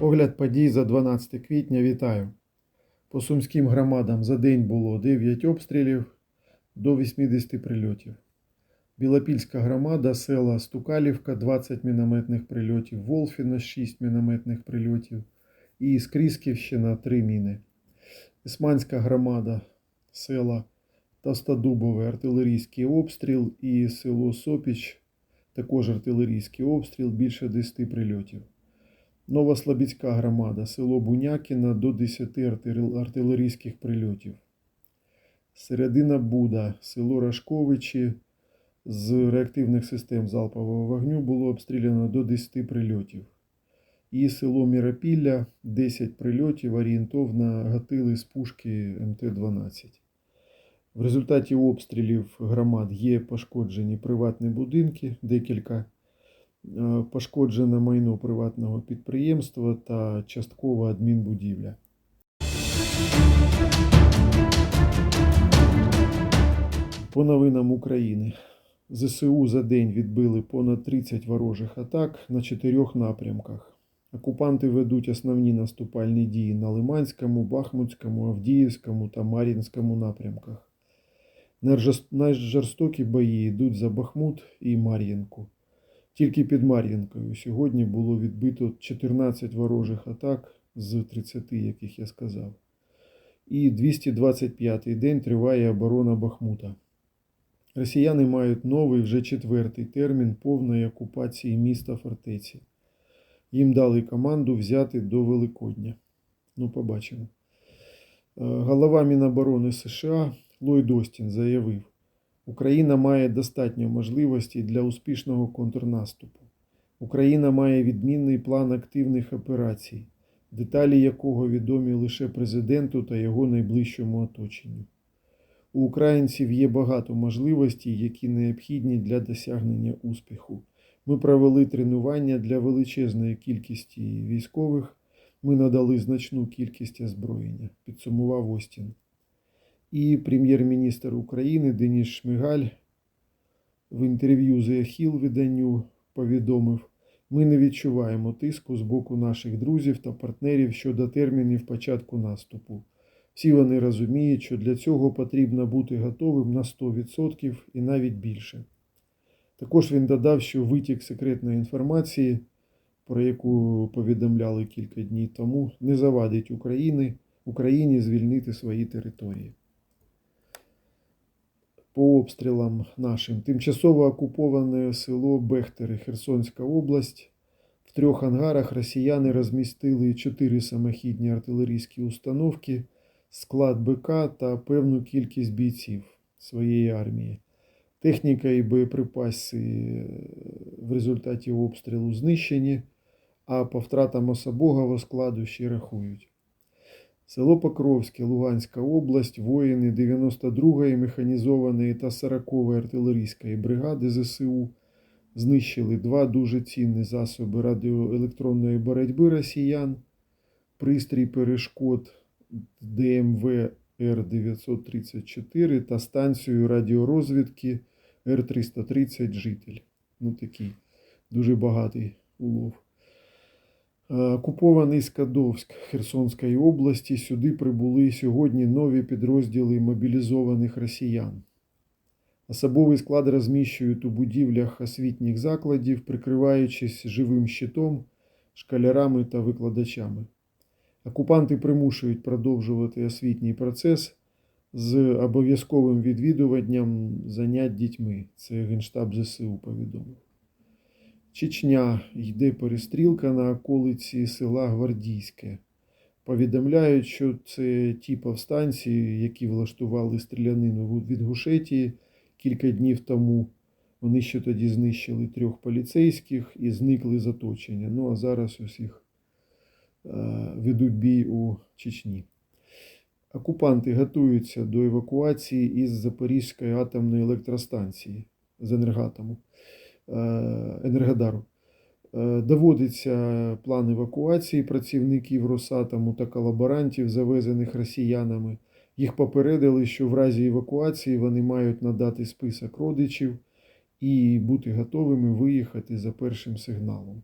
Огляд подій за 12 квітня вітаю. По сумським громадам за день було 9 обстрілів до 80 прильотів. Білопільська громада, села Стукалівка 20 мінометних прильотів, Волфіна 6 мінометних прильотів і Скрізківщина 3 міни. Ісманська громада, села Тостодубове артилерійський обстріл і село Сопіч також артилерійський обстріл, більше 10 прильотів. Новослобідська громада, село Бунякіна до 10 артилерійських прильотів. Середина Буда, село Рашковичі з реактивних систем залпового вогню було обстріляно до 10 прильотів. І село Міропілля 10 прильотів орієнтовно гатили з пушки МТ-12. В результаті обстрілів громад є пошкоджені приватні будинки, декілька Е, пошкоджено майно приватного підприємства та часткова адмінбудівля. По новинам України. ЗСУ за день відбили понад 30 ворожих атак на чотирьох напрямках. Окупанти ведуть основні наступальні дії на Лиманському, Бахмутському, Авдіївському та Мар'їнському напрямках. Найжорстокі бої йдуть за Бахмут і Мар'їнку. Тільки під Мар'їнкою сьогодні було відбито 14 ворожих атак з 30, яких я сказав. І 225-й день триває оборона Бахмута. Росіяни мають новий вже четвертий термін повної окупації міста фортеці. Їм дали команду взяти до Великодня. Ну, побачимо. Е, Голова Міноборони США Ллойд Остін заявив, Україна має достатньо можливостей для успішного контрнаступу. Україна має відмінний план активних операцій, деталі якого відомі лише президенту та його найближчому оточенню. У українців є багато можливостей, які необхідні для досягнення успіху. Ми провели тренування для величезної кількості військових. Ми надали значну кількість озброєння, підсумував Остін. І прем'єр-міністр України Деніс Шмигаль в інтерв'ю The Hill виданню повідомив: ми не відчуваємо тиску з боку наших друзів та партнерів щодо термінів початку наступу. Всі вони розуміють, що для цього потрібно бути готовим на 100% і навіть більше. Також він додав, що витік секретної інформації, про яку повідомляли кілька днів тому, не завадить Україні, Україні звільнити свої території. По обстрілам нашим тимчасово окуповане село Бехтери, Херсонська область. В трьох ангарах росіяни розмістили чотири самохідні артилерійські установки, склад БК та певну кількість бійців своєї армії. Техніка і боєприпаси е, в результаті обстрілу знищені, а по втратам особового складу ще рахують. Село Покровське, Луганська область, воїни 92-ї механізованої та 40-ї артилерійської бригади ЗСУ знищили два дуже цінні засоби радіоелектронної боротьби росіян, пристрій перешкод ДМВ Р-934 та станцію радіорозвідки Р-330 Житель. Ну такий дуже багатий улов. Е, Окупований Скадовськ Херсонської області. Сюди прибули сьогодні нові підрозділи мобілізованих росіян. Особовий склад розміщують у будівлях освітніх закладів, прикриваючись живим щитом, школярами та викладачами. Окупанти примушують продовжувати освітній процес з обов'язковим відвідуванням занять дітьми. Це Генштаб ЗСУ повідомив. Чечня йде перестрілка на околиці села Гвардійське. Повідомляють, що це ті повстанці, які влаштували стрілянину від Гушетії кілька днів тому. Вони ще тоді знищили трьох поліцейських і зникли з оточення. Ну а зараз їх е, ведуть бій у Чечні. Окупанти готуються до евакуації із Запорізької атомної електростанції з енергатому. Е, Енергодару. Е, Доводиться план евакуації працівників Росатому та колаборантів, завезених росіянами. Їх попередили, що в разі евакуації вони мають надати список родичів і бути готовими виїхати за першим сигналом.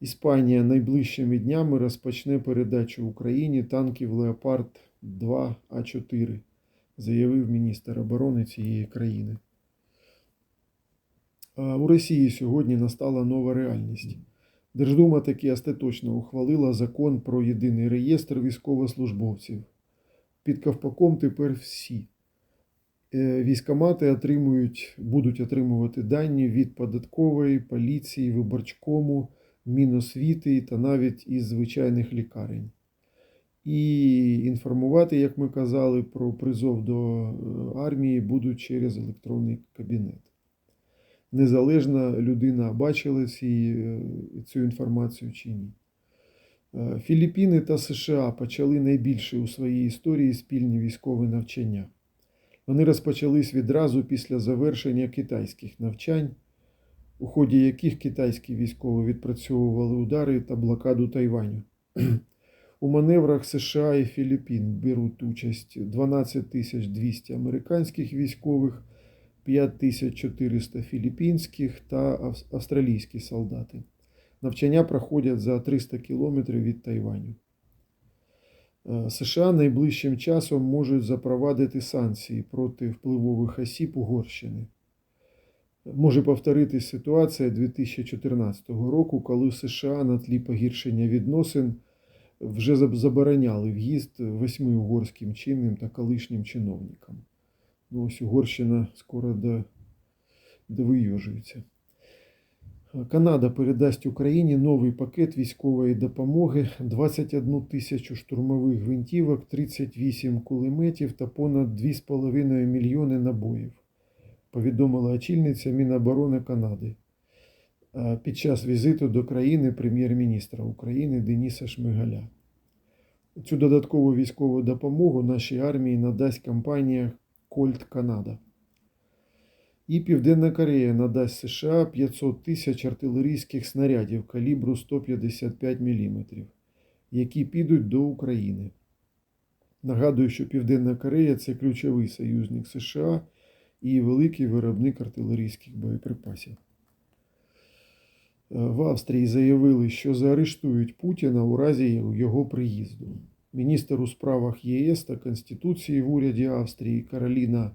Іспанія найближчими днями розпочне передачу Україні танків Леопард 2 А4, заявив міністр оборони цієї країни. У Росії сьогодні настала нова реальність. Держдума таки остаточно ухвалила закон про єдиний реєстр військовослужбовців. Під ковпаком тепер всі. Е, Військомати отримують, будуть отримувати дані від податкової, поліції, виборчкому, Міносвіти та навіть із звичайних лікарень. І інформувати, як ми казали, про призов до е, армії будуть через електронний кабінет. Незалежна людина бачила ці, е, цю інформацію чи ні. Е, Філіппіни та США почали найбільше у своїй історії спільні військові навчання. Вони розпочались відразу після завершення китайських навчань, у ході яких китайські військові відпрацьовували удари та блокаду Тайваню. У маневрах США і Філіппін беруть участь 12 200 американських військових, 5400 філіппінських та ав- австралійські солдати. Навчання проходять за 300 кілометрів від Тайваню. Е, США найближчим часом можуть запровадити санкції проти впливових осіб Угорщини. Може повторитись ситуація 2014 року, коли США на тлі погіршення відносин вже забороняли в'їзд восьми угорським чинним та колишнім чиновникам. Ну, ось Угорщина скоро до, довийожується. Канада передасть Україні новий пакет військової допомоги, 21 тисячу штурмових гвинтівок, 38 кулеметів та понад 2,5 мільйони набоїв, повідомила очільниця Міноборони Канади е, під час візиту до країни прем'єр-міністра України Дениса Шмигаля. Цю додаткову військову допомогу нашій армії надасть компанія Кольт Канада. І Південна Корея надасть США 500 тисяч артилерійських снарядів калібру 155 мм, які підуть до України. Нагадую, що Південна Корея це ключовий союзник США і великий виробник артилерійських боєприпасів. Е, В Австрії заявили, що заарештують Путіна у разі його приїзду. Міністр у справах ЄС та Конституції в уряді Австрії Кароліна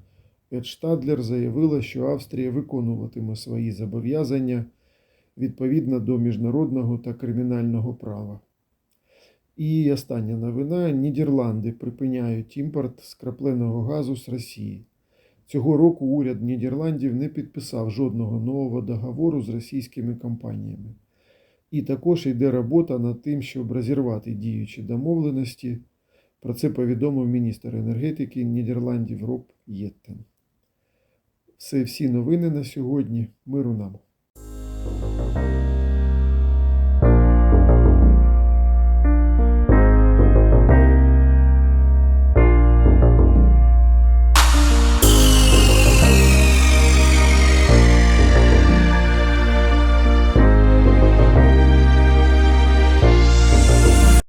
Едштадлер заявила, що Австрія виконуватиме свої зобов'язання відповідно до міжнародного та кримінального права. І остання новина: Нідерланди припиняють імпорт скрапленого газу з Росії. Цього року уряд Нідерландів не підписав жодного нового договору з російськими компаніями. І також йде робота над тим, щоб розірвати діючі домовленості. Про це повідомив міністр енергетики Нідерландів Роб Єттен. Це всі новини на сьогодні. Миру нам.